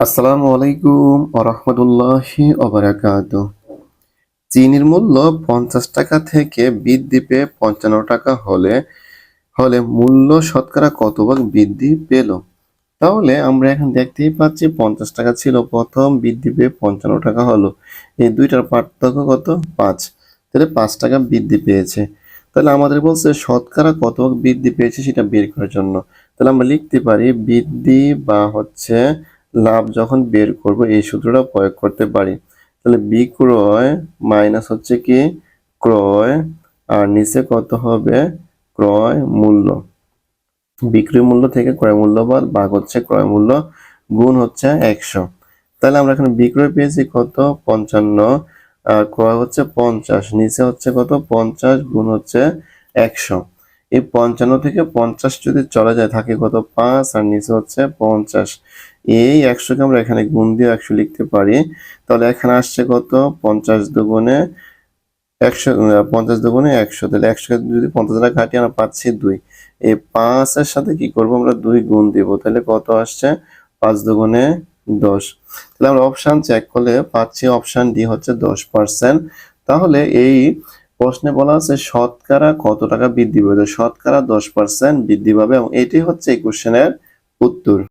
আসসালামু আলাইকুম আরহামদুল্লাহি ওবারাকাত চিনির মূল্য পঞ্চাশ টাকা থেকে বৃদ্ধি পেয়ে পঞ্চান্ন টাকা হলে হলে মূল্য শতকরা কত ভাগ বৃদ্ধি পেল? তাহলে আমরা এখন দেখতেই পাচ্ছি পঞ্চাশ টাকা ছিল প্রথম, বৃদ্ধি পেয়ে পঞ্চান্ন টাকা হলো। এই দুইটার পার্থক্য কত? পাঁচ। তাহলে পাঁচ টাকা বৃদ্ধি পেয়েছে। তাহলে আমাদের বলছে শতকরা কত ভাগ বৃদ্ধি পেয়েছে সেটা বের করার জন্য। তাহলে আমরা লিখতে পারি বৃদ্ধি বা হচ্ছে লাভ যখন বের করব, এই সূত্রটা প্রয়োগ করতে পারি। তাহলে বিক্রয় মাইনাস হচ্ছে কি? ক্রয়, আর নিচে কত হবে? ক্রয় মূল্য। বিক্রয় মূল্য থেকে ক্রয় মূল্য বাদ, ভাগ হচ্ছে ক্রয় মূল্য গুণ হচ্ছে একশো। তাহলে আমরা এখানে বিক্রয় পেয়েছি কত? পঞ্চান্ন। আর ক্রয় হচ্ছে পঞ্চাশ। নিচে হচ্ছে কত? পঞ্চাশ গুণ হচ্ছে একশো। এই পঞ্চান্ন থেকে পঞ্চাশ যদি চলে যায়, থাকে কত? পাঁচ আর নিচে হচ্ছে পঞ্চাশ। এই একশোকে আমরা এখানে গুণ দিয়ে একশো লিখতে পারি। তাহলে এখানে আসছে কত? পঞ্চাশ দুগুণে একশো পঞ্চাশ দুগুণে একশো। তাহলে একশো যদি পঞ্চাশ টাকা কাটি আমরা পাচ্ছি দুই। এই পাঁচের সাথে কি করব? আমরা দুই গুণ দিব। তাহলে কত আসছে? পাঁচ দুগুণে দশ। তাহলে আমরা অপশান চেক করলে পাচ্ছি অপশান ডি হচ্ছে দশ পার্সেন্ট তাহলে এই প্রশ্নে বলা আছে, শতকরা কত টাকা বৃদ্ধি পাবে? শতকরা দশ পার্সেন্ট বৃদ্ধি পাবে এবং এটি হচ্ছে এই কোশ্চেনের উত্তর।